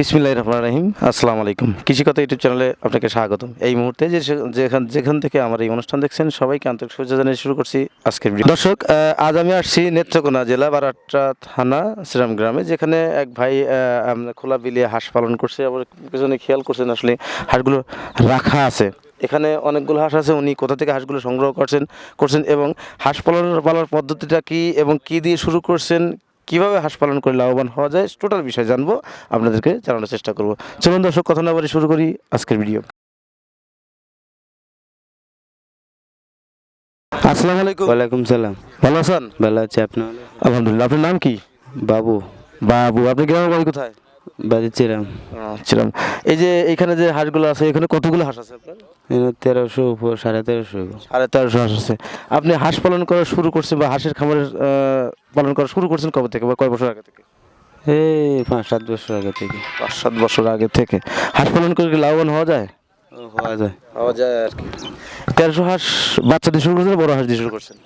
বিসমিল্লাহ রহমান রহিম। আসসালামু আলাইকুম। কৃষি কথা ইউটিউব চ্যানেলে আপনাকে স্বাগত এই মুহূর্তে যে যেখান যেখান থেকে আমার এই অনুষ্ঠান দেখছেন, সবাইকে আন্তরিক শুভেচ্ছা জানিয়ে শুরু করছি আজকের দর্শক আজ আমি আসছি নেত্রকোনা জেলা বারাট্টা থানা, শ্রীরাম গ্রামে, যেখানে এক ভাই খোলা বিলিয়ে হাঁস পালন করছে। আবার কিছু খেয়াল করছেন আসলে হাঁসগুলো রাখা আছে। এখানে অনেকগুলো হাঁস আছে উনি কোথা থেকে হাঁসগুলো সংগ্রহ করছেন করছেন এবং হাঁস পালন পালার পদ্ধতিটা কি এবং কি দিয়ে শুরু করছেন কীভাবে হাঁস পালন করে লাভবান হওয়া যায় টোটাল বিষয় জানব আপনাদেরকে জানানোর চেষ্টা করব। চলুন দর্শক কথা না বলে শুরু করি আজকের ভিডিও। আসসালামু আলাইকুম। ওয়ালাইকুম সালাম। ভালো আছেন? ভালো আছে আপনার আলহামদুলিল্লাহ আপনার নাম কি? বাবু। বাবু আপনি গ্রামের বাড়ি কোথায়? বাড়ি চিরাম ছিলাম। এই যে এখানে যে হাঁসগুলো আছে এখানে কতগুলো হাঁস আছে আপনার? তেরোশো উপর সাড়ে তেরোশো। সাড়ে তেরোশো হাঁস আছে। আপনি হাঁস পালন করা শুরু করছেন বা হাঁসের খামারের আহ, পালন করা শুরু করছেন কবে থেকে বা কয় বছর আগে থেকে? এই পাঁচ সাত বছর আগে থেকে। পাঁচ সাত বছর আগে থেকে। হাঁস পালন করে কি লাভবান হওয়া যায়? হওয়া যায়। হওয়া যায় আর কি। তেরোশো হাঁস বাচ্চা দিয়ে শুরু করছেন বড় হাঁস দিয়ে শুরু করছেন?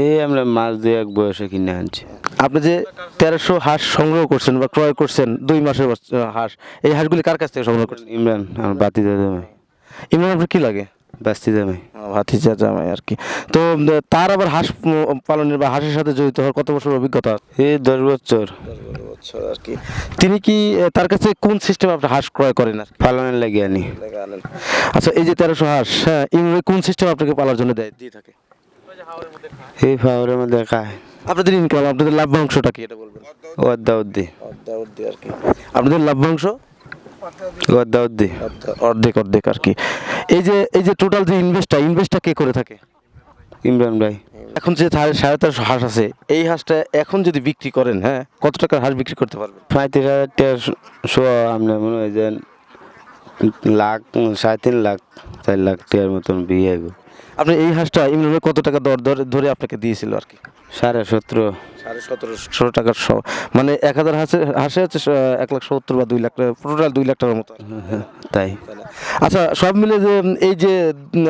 এই আমরা মাছ দিয়ে এক বয়সে কিনে আনছি। আপনি যে তেরোশো হাঁস সংগ্রহ করছেন বা ক্রয় করছেন দুই মাসের হাঁস এই হাঁসগুলি কার কাছ থেকে সংগ্রহ করছেন? ইমরান আমার বাতি দাদামাই ইমরান আপনার কি লাগে? বাস্তি দামাই ভাতিজা জামাই আর কি। তো তার আবার হাঁস পালনের বা হাঁসের সাথে জড়িত হওয়ার কত বছর অভিজ্ঞতা এই দশ বছর। আর কি। তিনি কি তার কাছে কোন সিস্টেম আপনি হাঁস ক্রয় করেন আর পালনের লাগে আনি। আচ্ছা এই যে তেরোশো হাঁস হ্যাঁ কোন সিস্টেম আপনাকে পালার জন্য দেয় দিয়ে থাকে? এই ফাওয়ারের মধ্যে খায়। আপনাদের ইনকাম আপনাদের লাভ্যাংশটা কি? এটা বলবেন। ওদ্দা উদ্দি আর কি। আপনাদের লাভ্যাংশ ওদ্দা উদ্দি অর্ধেক অর্ধেক আর কি। এই যে এই যে টোটাল যে ইনভেস্টটা ইনভেস্টটা কে করে থাকে? ইমরান ভাই। এখন যে সাড়ে সাড়ে তেরোশো হাঁস আছে এই হাঁসটা এখন যদি বিক্রি করেন হ্যাঁ কত টাকার হাঁস বিক্রি করতে পারবেন? পঁয়ত্রিশ হাজার টাকা আপনার মনে হয় যে লাখ সাড়ে তিন লাখ চার লাখ টাকার মতন বিয়ে আপনি এই হাঁসটা ইমরান কত টাকা দর ধরে ধরে আপনাকে দিয়েছিল আর কি? সাড়ে সতেরো। সাড়ে সতেরোশো টাকার শ মানে এক হাজার হাঁসে হাঁসে হচ্ছে এক লাখ সত্তর বা দুই লাখ টাকা টোটাল দুই লাখ টাকার মতো তাই। আচ্ছা সব মিলে যে এই যে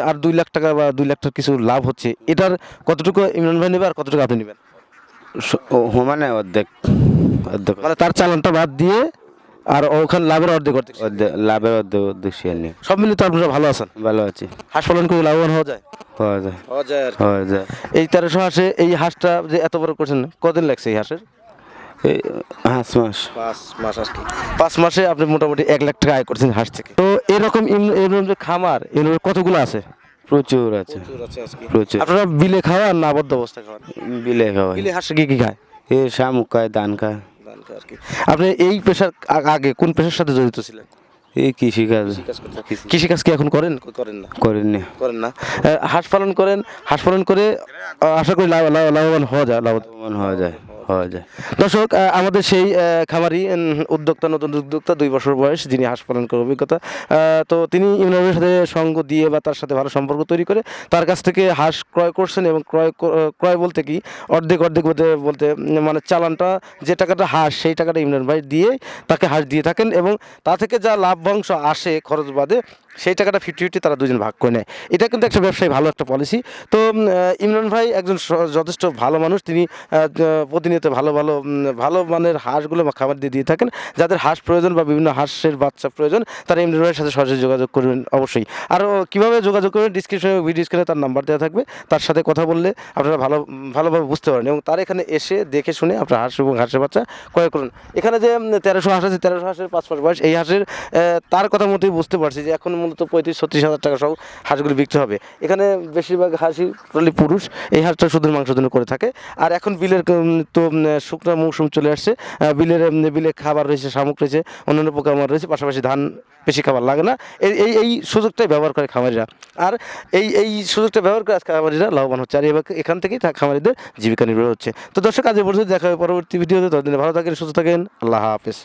আর দুই লাখ টাকা বা দুই লাখ টাকা কিছু লাভ হচ্ছে এটার কতটুকু ইমরান ভাই নেবে আর কতটুকু আপনি নেবেন? মানে অর্ধেক অর্ধেক। মানে তার চালানটা বাদ দিয়ে আর ওখানে লাভের অর্ধেক অর্ধেক লাভের অর্ধেক অর্ধেক শেয়ার নিয়ে। সব মিলে তো আপনারা ভালো আছেন? ভালো আছে। হাঁস পালন করে লাভবান হওয়া যায়? হওয়া যায়। হওয়া যায় হওয়া যায়। এই তেরোশো হাঁসে এই হাঁসটা যে এত বড় করছেন কদিন লাগছে এই হাঁসের? এই হাঁস মাস। পাঁচ মাস আর কি। পাঁচ মাসে আপনি মোটামুটি এক লাখ টাকা আয় করছেন হাঁস থেকে। তো এরকম এরকম যে খামার এরকম কতগুলো আছে? প্রচুর আছে। প্রচুর আপনারা বিলে খাওয়ান না আবদ্ধ অবস্থা খাওয়ান? বিলে খাওয়াই। বিলে হাঁস কি কি খায়? এ শামুক খায় ধান খায়। আপনি এই পেশার আগে কোন পেশার সাথে জড়িত ছিলেন? এই কৃষিকাজ। কৃষি কাজ কি এখন করেন? করেন না। করেন না। করেন না। আহ, হাঁস পালন করেন? হাঁস পালন করে আশা করি লাভ- লাভ- লাভবান হওয়া যায় লাভবান হওয়া যায়। হওয়া যায়। দর্শক আমাদের সেই খামারি উদ্যোক্তা, নতুন উদ্যোক্তা, দুই বছর বয়স, যিনি হাঁস পালন করার অভিজ্ঞতা তো তিনি ইমরানের সাথে সঙ্গ দিয়ে বা তার সাথে ভালো সম্পর্ক তৈরি করে তার কাছ থেকে হাঁস ক্রয় করছেন এবং ক্রয় ক্রয় বলতে কি, অর্ধেক অর্ধেক বলতে বলতে মানে চালানটা, যে টাকাটা হাঁস, সেই টাকাটা ইমরান ভাই দিয়ে তাকে হাঁস দিয়ে থাকেন এবং তা থেকে যা লাভ্যাংশ আসে খরচ বাদে সেই টাকাটা ফিফটি ফিফটি তারা দুজন ভাগ করে নেয়। এটা কিন্তু একটা ব্যবসায়ী ভালো একটা পলিসি তো ইমরান ভাই একজন যথেষ্ট ভালো মানুষ। তিনি প্রতিনিয়ত ভালো ভালো ভালো মানের হাঁসগুলো খাবার দিয়ে দিয়ে থাকেন। যাদের হাঁস প্রয়োজন বা বিভিন্ন হাঁসের বাচ্চা প্রয়োজন, তারা ইমরান ভাইয়ের সাথে সরাসরি যোগাযোগ করবেন অবশ্যই। আর কীভাবে যোগাযোগ করবেন ডিসক্রিপশনে ভিডিও স্ক্রিনে তার নাম্বার দেওয়া থাকবে। তার সাথে কথা বললে আপনারা ভালো, ভালোভাবে বুঝতে পারেন এবং তার এখানে এসে দেখে শুনে আপনার হাঁস এবং হাঁসের বাচ্চা ক্রয় করুন। এখানে যে তেরোশো হাঁস আছে, তেরোশো হাঁসের পাঁচ মাস বয়স। এই হাঁসের তার কথা মতোই বুঝতে পারছি যে এখন মূলত পঁয়ত্রিশ, ছত্রিশ হাজার টাকা সহ হাঁসগুলো বিক্রি হবে। এখানে বেশিরভাগ হাঁসই টোটালি পুরুষ, এই হাঁসটা শুধু মাংসের জন্য করে থাকে। আর এখন বিলের তো শুকনো মৌসুম চলে আসছে। বিলের বিলে খাবার রয়েছে, শামুক রয়েছে, অন্যান্য পোকামার রয়েছে, পাশাপাশি ধান বেশি খাবার লাগে না। এই এই এই সুযোগটাই ব্যবহার করে খামারিরা। আর এই এই সুযোগটা ব্যবহার করে আজকে খামারিরা লাভবান হচ্ছে। আর এবার এখান থেকেই খামারিদের জীবিকা নির্ভর হচ্ছে। তো দর্শক, আজ পর্যন্ত দেখা হবে পরবর্তী ভিডিওতে। ততদিনে ভালো থাকেন, সুস্থ থাকেন। আল্লাহ হাফেজ।